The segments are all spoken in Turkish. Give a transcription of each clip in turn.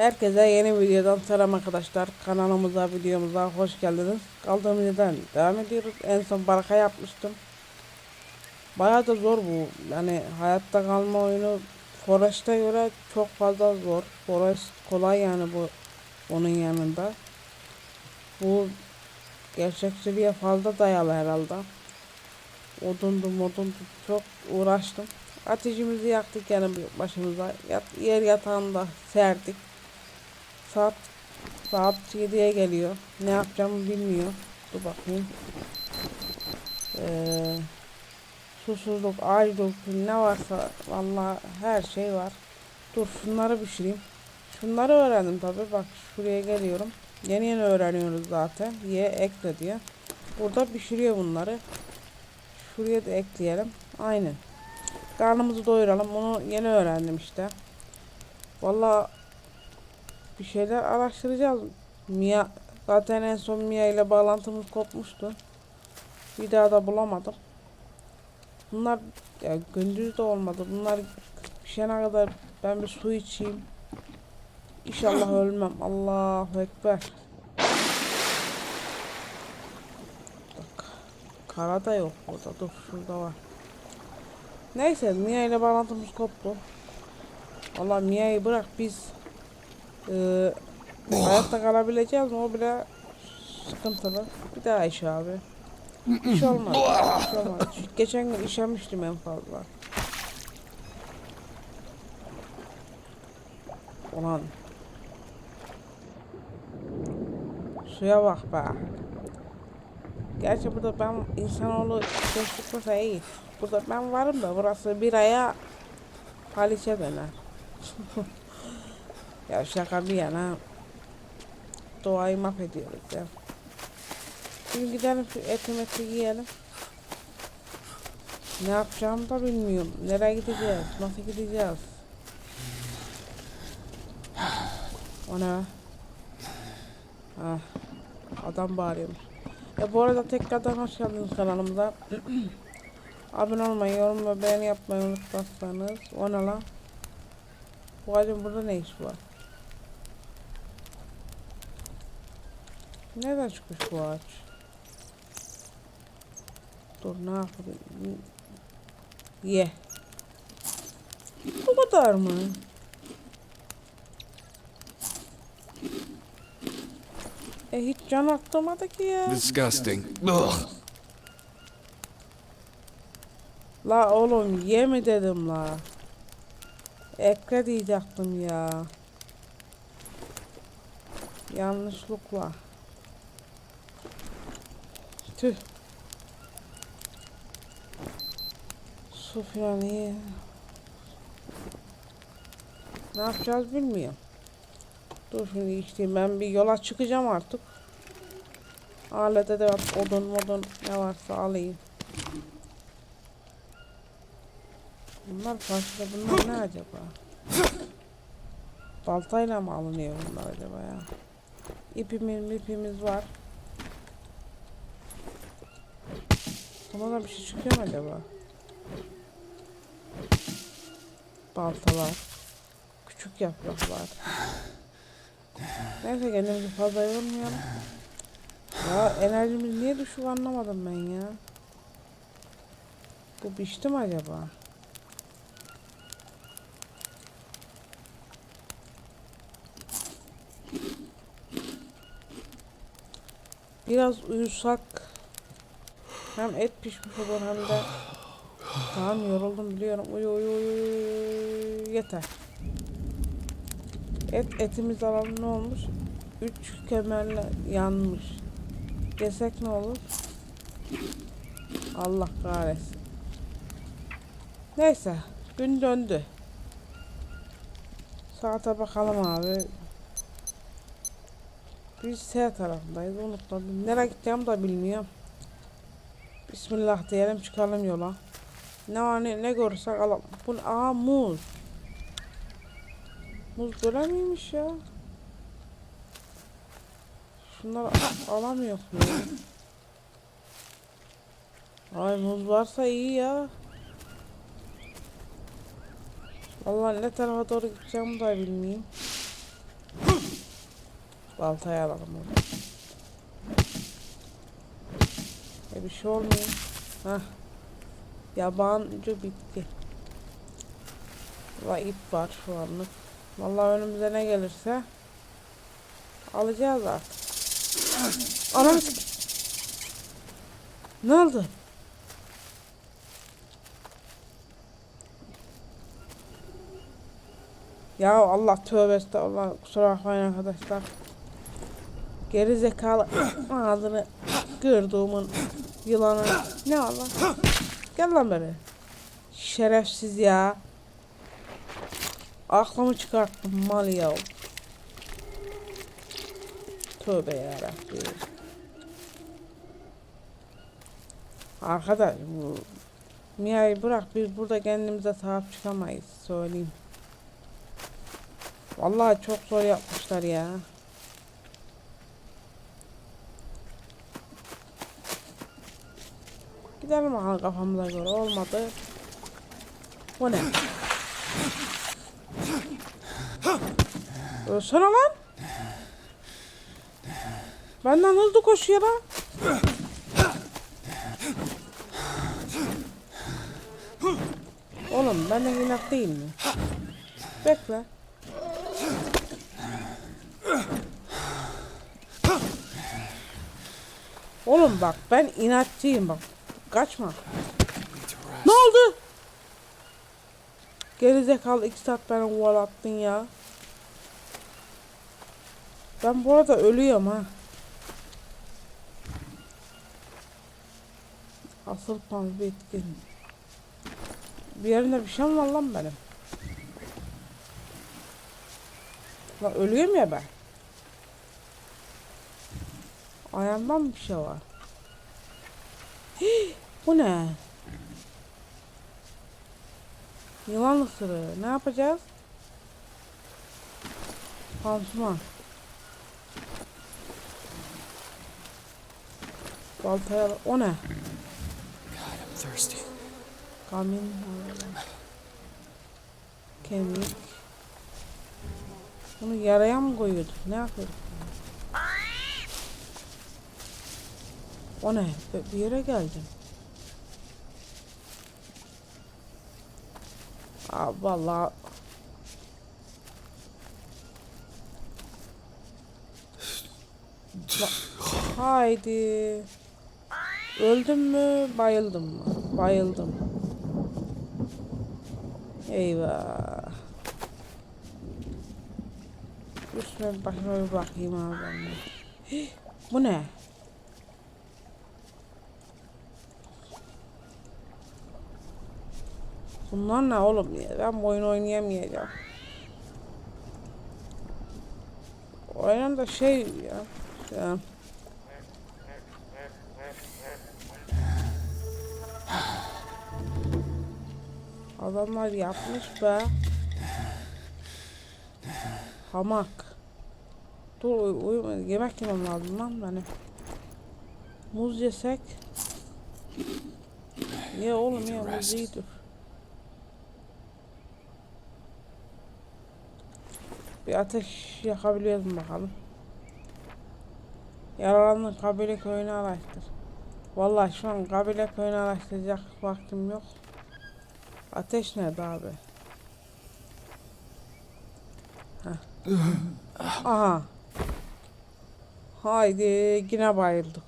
Herkese yeni videodan selam arkadaşlar. Kanalımıza, videomuza hoş geldiniz. Kaldığımız yerden devam ediyoruz. En son baraka yapmıştım. Bayağı da zor bu. Yani hayatta kalma oyunu Forest'e göre çok fazla zor. Forest kolay yani bu onun yanında. Bu gerçekçiliğe fazla dayalı herhalde. Odundu modundu çok uğraştım. Ateşimizi yaktık yani başımıza. Yat, yer yatağında serdik. Saat saat 7'ye geliyor. Ne yapacağımı bilmiyor. Dur bakayım. Ee, susuzluk, açlık ne varsa vallahi her şey var. Dur şunları pişireyim. Şunları öğrendim tabi. Bak şuraya geliyorum. Yeni yeni öğreniyoruz zaten. Ye ekle diye. Burada pişiriyor bunları. Şuraya da ekleyelim. Aynen. Karnımızı doyuralım. Onu yeni öğrendim işte. Vallahi bir şeyler araştıracağız. Mia zaten en son Mia ile bağlantımız kopmuştu. Bir daha da bulamadım. Bunlar ya gündüz de olmadı. Bunlar pişene kadar ben bir su içeyim. İnşallah ölmem. Allahu Ekber. Bak. Kara da yok burada. Dur şurada var. Neyse Mia ile bağlantımız koptu. Valla Mia'yı bırak biz eee hayatta kalabileceğiz mi o bile sıkıntılı. Bir daha iş abi. İş olmadı. İş olmadı. Çünkü Geçen gün işemiştim en fazla. Ulan. Suya bak be. Gerçi burada ben insanoğlu çıkmasa iyi. Burada ben varım da burası bir aya Haliç'e döner. ya şaka bir yana doğayı mahvediyoruz ya. Şimdi gidelim şu eti meti yiyelim. Ne yapacağımı da bilmiyorum. Nereye gideceğiz? Nasıl gideceğiz? O ne? Ah, adam bağırıyormuş. E bu arada tekrardan hoş geldiniz kanalımıza. Abone olmayı, yorum ve beğeni yapmayı unutmazsanız. O ne lan? Bu ağacın burada ne iş var? Nereden çıkmış bu ağaç? Dur ne yapayım? Ye. Bu kadar mı? E hiç can atlamadı ki ya. Disgusting. La oğlum yeme dedim la. Ekle diyecektim ya. Yanlışlıkla. Tüh. Su falan. Ne yapacağız bilmiyorum. Dur şimdi işte ben bir yola çıkacağım artık. Alete de odun modun ne varsa alayım. Bunlar karşıda bunlar ne acaba? Baltayla mı alınıyor bunlar acaba ya? İpimiz ipimiz var. Buna da bir şey çıkıyor mu acaba? Balta var. Küçük yaprak var. Neyse kendimizi fazla yormayalım. Ya enerjimiz niye düşük anlamadım ben ya. Bu pişti mi acaba? Biraz uyusak hem et pişmiş olur hem de tamam yoruldum biliyorum. Uyu uyu uyu yeter. Et etimiz alalım ne olmuş? Üç kemerle yanmış. Desek ne olur? Allah kahretsin. Neyse gün döndü. Saate bakalım abi. Biz S tarafındayız unutmadım. Nereye gideceğimi da bilmiyorum. Bismillah diyelim çıkalım yola. Ne var ne, ne görürsek alalım. Bu? Aa muz. Muz böyle miymiş ya? Şunları a- alamıyor mu? Ay muz varsa iyi ya. Vallahi ne tarafa doğru gideceğimi da bilmiyorum. Baltayı alalım onu. E bir şey olmuyor. Hah. Yabancı bitti. Valla ip var şu anlık. Vallahi önümüze ne gelirse alacağız artık. Anam Ne oldu? Ya Allah tövbe estağfurullah kusura bakmayın arkadaşlar. Geri zekalı ağzını gördüğümün yılanı. Ne Allah? Gel lan beri. Şerefsiz ya. Aklımı çıkarttım mal ya. Tövbe yarabbim. Arkadaş bu Mia'yı bırak biz burada kendimize sahip çıkamayız söyleyeyim. Vallahi çok zor yapmışlar ya. Gidelim bakalım kafamıza göre olmadı. Bu ne? Ölsene lan. Benden hızlı koşuyor lan. Oğlum benden inat değil mi? Bekle. Oğlum bak ben inatçıyım bak. Kaçma. Ne oldu? Gerizekalı iki saat beni kovalattın ya. Ben bu arada ölüyorum ha. Asıl pan bitkin. Bir yerinde bir şey mi var lan benim? Lan ölüyorum ya ben. Ayağımdan bir şey var. Bu ne? Yılan ısırığı. Ne yapacağız? Pansuman. Baltaya al- O ne? God, I'm thirsty. Kamin. Kemik. Bunu yaraya mı koyuyorduk? Ne yapıyorduk? O ne? Bir- yere geldim. Aa, vallahi Va- Haydi. Öldüm mü? Bayıldım mı? Bayıldım. Eyvah. Üstüme bir başıma bir bakayım abi Bu ne? Bunlar ne oğlum ya? Ben bu oyun oynayamayacağım. Oynan da şey ya. ya. Adamlar yapmış be. Hamak. Dur uy uyuma. Yemek yemem lazım lan benim. Muz yesek. Ye oğlum ye muz iyidir. Bir ateş yakabiliyoruz bakalım. Yaralandın kabile köyünü araştır. Vallahi şu an kabile köyünü araştıracak vaktim yok. Ateş nerede abi? Heh. Aha. Haydi yine bayıldık.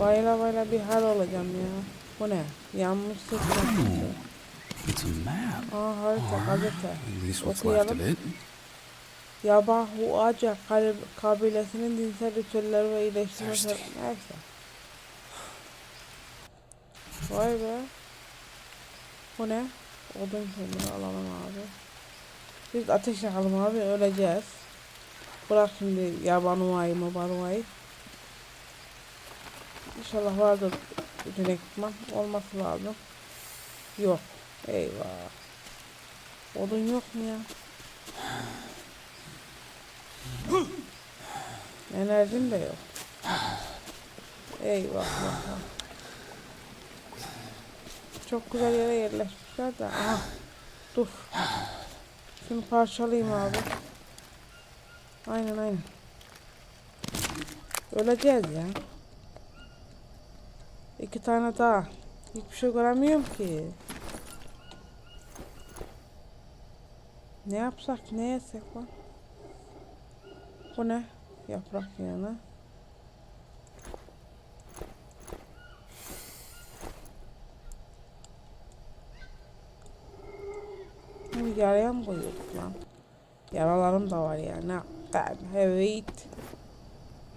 Bayla bayla bir hal olacağım ya. Bu ne? Yanmış seçim. It's a map. Aa harita gazete. At least what's left of it. Yabahuaca kal- kabilesinin dinsel ritüelleri ve iyileştirme. Neyse. Vay be. Bu ne? Odun kömürü alalım abi. Biz ateş yakalım abi öleceğiz. Bırak şimdi yabanuvayı mı banuvayı. İnşallah vardır bütün ekipman olması lazım. Yok. Eyvah. Odun yok mu ya? Enerjim de yok. Eyvah vah. Çok güzel yere yerleşmişler de. Aha. Dur. Şunu parçalayayım abi. Aynen aynen. Öleceğiz ya. İki tane daha. Hiçbir şey göremiyorum ki. Ne yapsak ne yesek lan? Bu ne? Yaprak yağını. Bunu yaraya mı koyuyorduk lan? Yaralarım da var ya. Ne ben evet.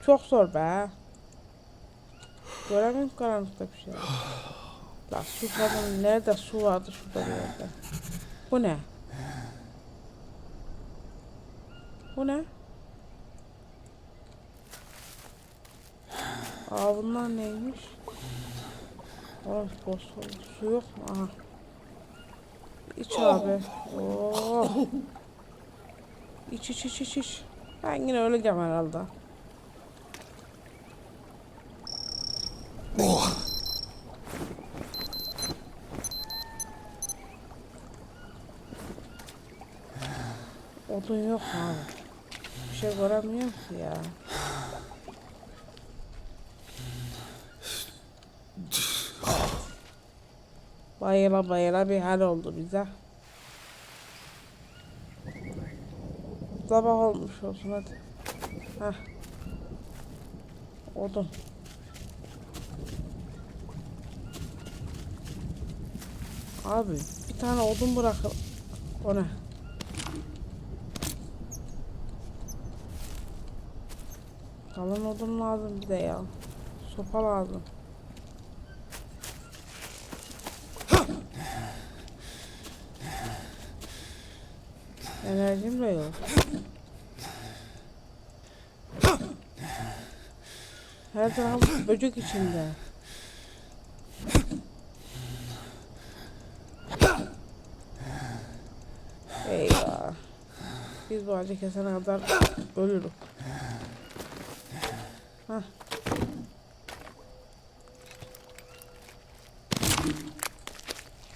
Çok zor be. Göremiyorum karanlıkta bir şey. La su falan nerede su vardı şurada bir yerde. Bu ne? Bu ne? Aa bunlar neymiş? Oh fosfor. Su yok mu? Aha. İç abi. Oh. İç iç iç iç iç. Ben yine öleceğim herhalde. Odun yok mu abi. Bir şey göremiyorum ki ya. Bayıla bayıla bir hal oldu bize. Sabah olmuş olsun hadi. Heh. Odun. Abi bir tane odun bırakın. O ne? Kalın odun lazım bir de ya. Sopa lazım. Enerjim de yok. Her taraf böcek içinde. Eyvah. Biz bu ağacı kesene kadar ölürük. Hah.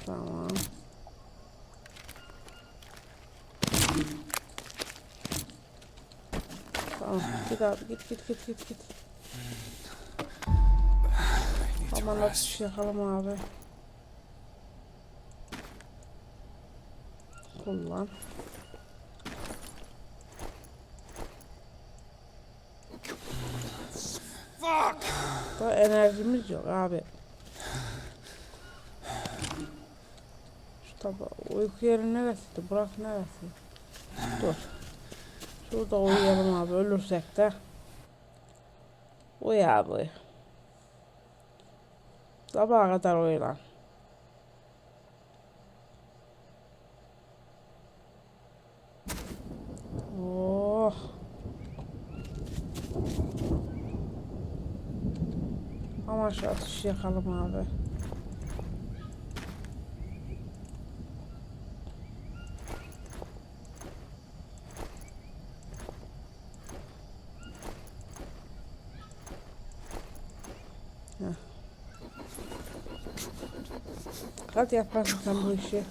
Tamam. Tamam. Git abi git git git git git. Aman atış yakalım abi. Kullan. Da enerjimiz yok abi. Şu tabi uyku yeri neresiydi? Burak neresi? Dur. Şurada uyuyalım abi ölürsek de. Uyu abi. Sabaha kadar uyu lan. Oh. Ama şu ateşi yakalım abi. Hadi yaparsın sen bu işi.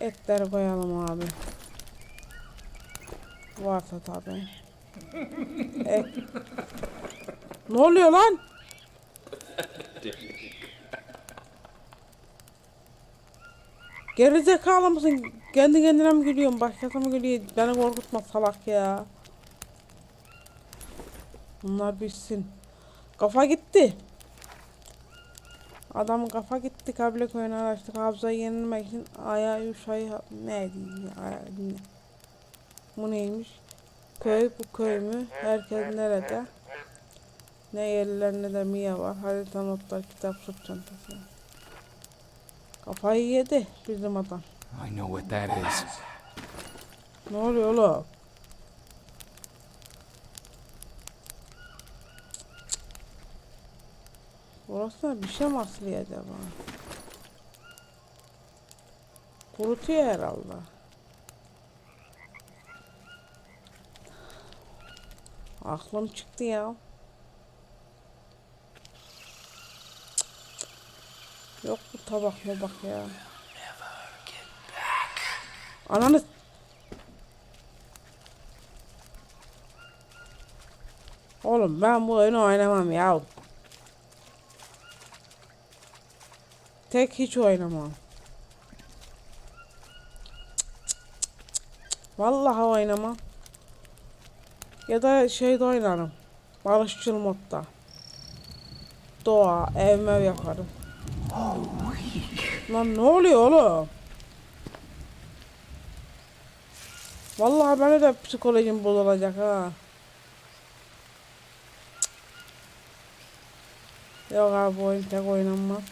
Etleri koyalım abi. Varsa tabii. Et. Ne oluyor lan? Gerizekalı mısın? Kendi kendine mi gülüyorsun? Başkası mı gülüyor? Beni korkutma salak ya. Bunlar bitsin. Kafa gitti. Adamın kafa gitti. Kabile köyünü araştık. Hafızayı yenilmek için ayağı üç ay ne diyeyim ya, ne? Bu neymiş? Köy bu köy mü? Herkes nerede? Ne yerliler ne de Mia var. Harita notlar, kitap, sırt çantası. Kafayı yedi bizim adam. I know what that is. Ne oluyor oğlum? Burası bir şey mi acaba? Kurutuyor herhalde. Aklım çıktı ya. Yok bu tabak mı bak ya. Ananı Oğlum ben bu oyunu oynamam ya. Tek hiç oynamam. Vallahi oynamam. Ya da şeyde oynarım. Barışçıl modda. Doğa, ev mev yaparım. Lan ne oluyor oğlum? Vallahi benim de psikolojim bozulacak ha. Yok abi oyun tek oynanmaz.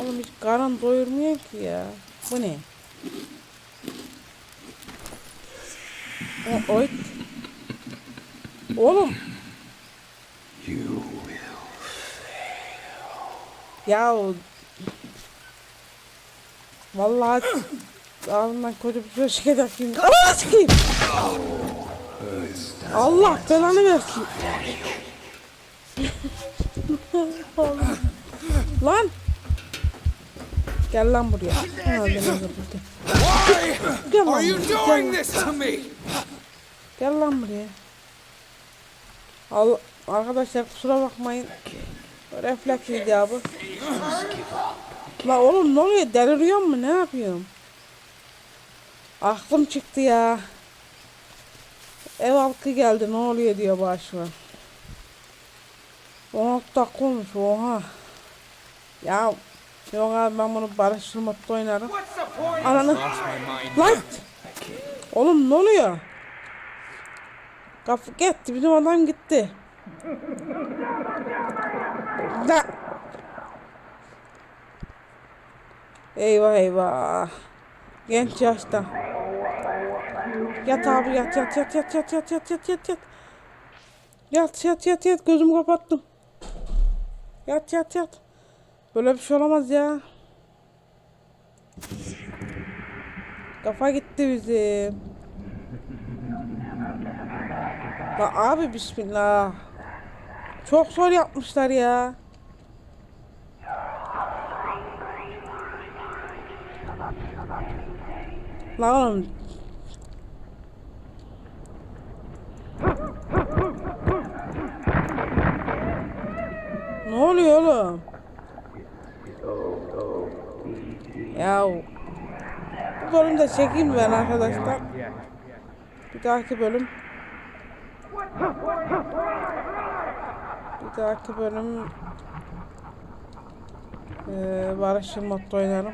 Oğlum hiç karın doyurmuyor ki ya. Bu ne? O, oy. Oğlum. Ya Vallahi ağzından kötü bir şey şimdi. Allah sikeyim. Allah belanı versin. lan. Gel lan buraya. Ha, beni öldürdü. Gel lan buraya, gel. Gel lan. Al arkadaşlar kusura bakmayın. Refleks icabı. La oğlum ne oluyor? Deliriyor mu? Ne yapıyorum? Aklım çıktı ya. Ev halkı geldi ne oluyor diyor başıma. 16 dakika olmuş oha. Ya yok abi ben bunu barıştırmakta oynarım. Ananı. Lan! Oğlum ne oluyor? Kapı gitti. Bizim adam gitti. Da. Eyvah eyvah. Genç yaşta. Yat abi yat yat yat yat yat yat yat yat yat yat. Yat yat yat yat gözümü kapattım. Yat yat yat. Böyle bir şey olamaz ya. Kafa gitti bizim. La abi bismillah. Çok zor yapmışlar ya. La oğlum. Ne oluyor oğlum? Ya bu bölümde çekeyim ben arkadaşlar. Bir dahaki bölüm. Bir dahaki bölüm eee Barış'ın modda oynarım.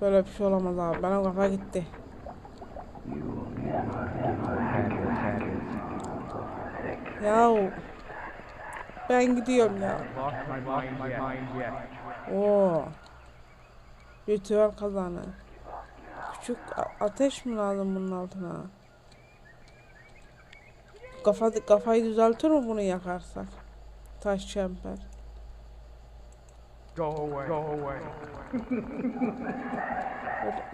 Böyle bir şey olamaz abi. Benim kafa gitti. Yahu. Ben gidiyorum ya. Oo. Ritüel kazanı. Küçük ateş mi lazım bunun altına? Kafa, kafayı düzeltir mi bunu yakarsak? Taş çember. Go away. Go away.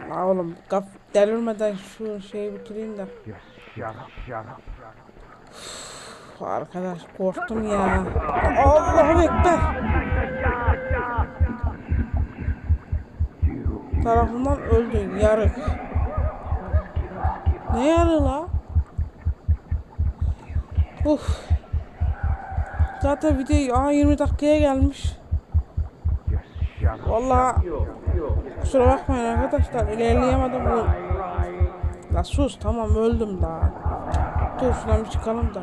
La oğlum kaf delirmeden şu şeyi bitireyim de. Uf, arkadaş korktum ya. Allahu Ekber. Tarafından öldün yarık. Ne yarı la? Uf. Zaten video aa 20 dakikaya gelmiş. Vallahi kusura bakmayın arkadaşlar ilerleyemedim bu. La sus tamam öldüm daha. Dur şuradan bir çıkalım da.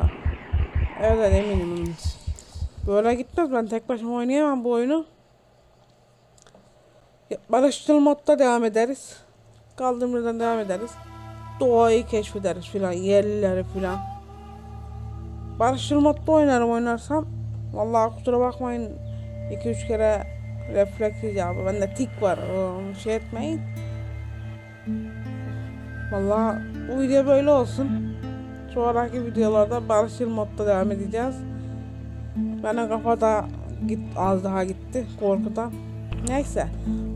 Evet eminim. Böyle gitmez ben tek başıma oynayamam bu oyunu. Barışçıl modda devam ederiz. Kaldığım yerden devam ederiz. Doğayı keşfederiz filan yerlileri filan. Barışçıl modda oynarım oynarsam. Vallahi kusura bakmayın 2-3 kere refleks icabı. Bende tik var. Şey etmeyin. Vallahi bu video böyle olsun. Sonraki videolarda barışçıl modda devam edeceğiz. Benim kafada git az daha gitti korkudan. Neyse.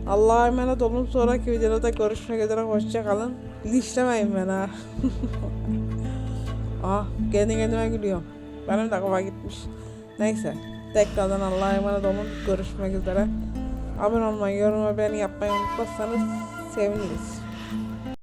Allah'a emanet olun. Sonraki videoda görüşmek üzere. Hoşçakalın. Linçlemeyin beni ah kendi kendime gülüyorum. Benim de kafa gitmiş. Neyse. Tekrardan Allah'a emanet olun. Görüşmek üzere. Abone olmayı, yorum ve beğeni yapmayı unutmazsanız seviniriz.